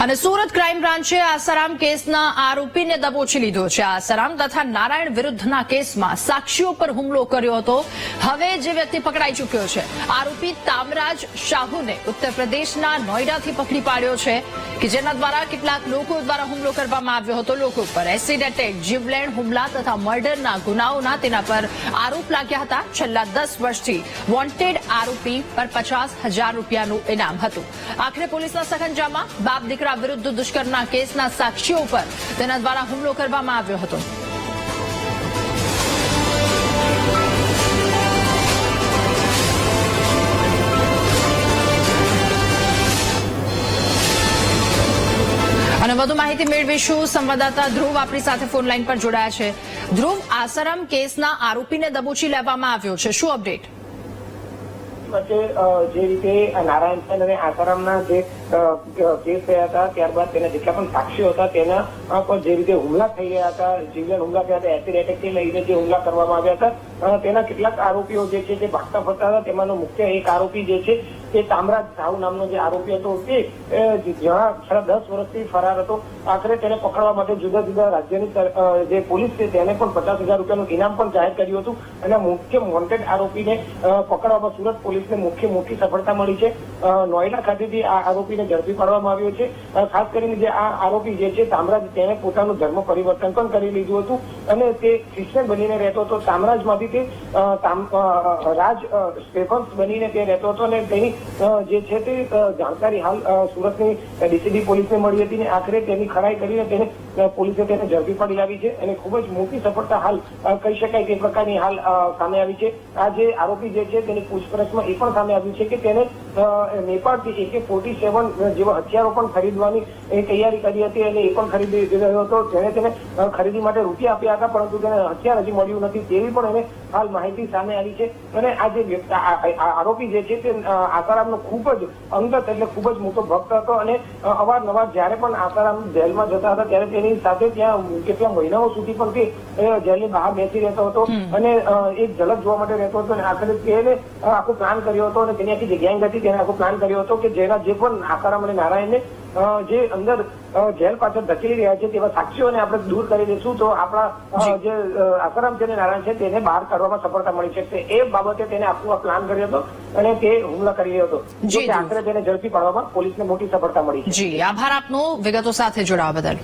અને સુરત ક્રાઇમ બ્રાન્ચે આસારામ કેસના આરોપીને દબોચી લીધો છે. આસારામ તથા નારાયણ વિરુદ્ધના કેસમાં સાક્ષીઓ પર હુમલો કર્યો હતો. હવે જે વ્યક્તિ પકડાઈ ચૂક્યો છે. આરોપી તામરાજ શાહુને ઉત્તર પ્રદેશના નોઈડાથી પકડી પાડ્યો છે. કે જેના દ્વારા કેટલાક લોકો દ્વારા હુમલો કરવામાં આવ્યો હતો. લોકો પર એસિડ એટેક, જીવલેણ હુમલા તથા મર્ડરના ગુનાઓના તેના પર આરોપ લાગ્યા હતા. છેલ્લા દસ વર્ષથી વોન્ટેડ આરોપી પર પચાસ હજાર રૂપિયાનું ઇનામ હતું. આખરે પોલીસના સખંજામાં બાપ દીકરા વિરુદ્ધ દુષ્કર્મના કેસના સાક્ષીઓ પર તેના દ્વારા હુમલો કરવામાં આવ્યો હતો. વધુ માહિતી મેળવીશું. સંવાદદાતા ધ્રુવ આપણી સાથે ફોન લાઈન પર જોડાયા છે. ધ્રુવ, આસારામ કેસના આરોપીને દબોચી લેવામાં આવ્યો છે. શું અપડેટ? વચ્ચે જે રીતે નારાયણસેન અને આસારામના જે કેસ થયા હતા, ત્યારબાદ તેના જેટલા પણ સાક્ષીઓ હતા, તેના પર જે રીતે હુમલા થઈ રહ્યા હતા, જીવલેણ હુમલા થયા હતા, એસિડ એટેકથી લઈને જે હુમલા કરવામાં આવ્યા હતા તેના કેટલાક આરોપીઓ જે છે જે ભાગતા ફરતા હતા, તેમાંનો મુખ્ય એક આરોપી જે છે તે તામરાજ સાહુ નામનો જે આરોપી હતો તે જ્યાં સાડા દસ વર્ષથી ફરાર હતો. આખરે તેને પકડવા માટે જુદા જુદા રાજ્યની જે પોલીસ છે તેને પણ પચાસ હજાર રૂપિયાનું ઇનામ પણ જાહેર કર્યું હતું અને મુખ્ય વોન્ટેડ આરોપીને પકડવામાં સુરત પોલીસને મુખ્ય મોટી સફળતા મળી છે. અ, નોઈડા ખાતેથી આ આરોપીને ઝડપી પાડવામાં આવ્યો છે. ખાસ કરીને જે આ આરોપી જે છે સામ્રાજ તેને પોતાનું ધર્મ પરિવર્તન પણ કરી લીધું હતું અને તે ક્રિશ્ચન બનીને રહેતો હતો. સામ્રાજમાંથી તે રાજ સ્ટેફન્સ બનીને તે રહેતો હતો અને તેની જે છે તે જાણકારી હાલ સુરતની ડીસીબી પોલીસને મળી હતી અને આખરે તેની ખરાઈ કરીને તેને પોલીસે તેને ઝડપી પાડી લાવી છે અને ખૂબ જ મોટી સફળતા હાલ કહી શકાય તે પ્રકારની હાલ સામે આવી છે. આ જે આરોપી જે છે તેની પૂછપરછમાં એ પણ સામે આવ્યું છે કે તેને નેપાળથી એકે ફોર્ટી સેવન જેવા હથિયારો પણ ખરીદવાની તૈયારી કરી હતી અને એ પણ ખરીદી રહ્યો હતો. જેને તેને ખરીદી માટે રૂપિયા આપ્યા હતા પરંતુ તેને હથિયાર હજી મળ્યું નથી તેવી પણ એને હાલ માહિતી સામે આવી છે. અને આ જે આરોપી જે છે તે આસારામનો ખૂબ જ અંગત એટલે ખૂબ જ મોટો ભક્ત હતો અને અવારનવાર જ્યારે પણ આસારામ જેલમાં જતા હતા ત્યારે તેની સાથે ત્યાં કેટલા મહિનાઓ સુધી પણ તે જેલની બહાર બેસી રહેતો હતો અને એક ઝલક જોવા માટે રહેતો હતો અને આખરે તેને આખો પ્લાન કર્યો હતો અને તેની આખી જે હતી તેને આખો પ્લાન કર્યો હતો કે જેના જે પણ આસારામ અને નારાયણને જે અંદર જેલ પાછળ ધકેલી રહ્યા છે તેવા સાક્ષીઓને આપણે દૂર કરી દઈશું. તો આપણા જે. આસારામ છે નારાયણ છે તેને બહાર કાઢવામાં સફળતા મળી શકશે એ બાબતે તેને આખું આ પ્લાન કર્યો હતો અને તે હુમલા કરી રહ્યો હતો. આખરે તેને ઝડપી પાડવામાં પોલીસને મોટી સફળતા મળી છે. જી આભાર આપનો. વિગતો સાથે જોડાવા બદલ.